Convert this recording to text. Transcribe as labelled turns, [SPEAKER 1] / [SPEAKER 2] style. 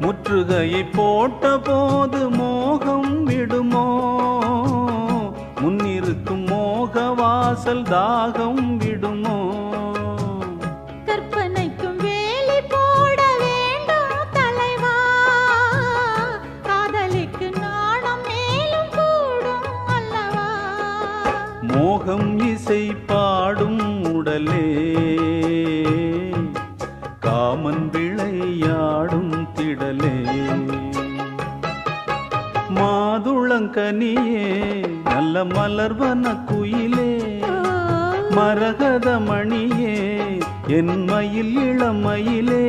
[SPEAKER 1] முற்றுகையை போட்ட போது மோகம் விடுமோ? முன்னிருக்கும் மோக வாசல் தாகம் விடுமோ? மோகம் இசை பாடும் உடலே. காமன் திடலே மாதுளங்கனியே நல்ல மலர்வன குயிலே. மரகத மணியே என் மயில் இளமயிலே.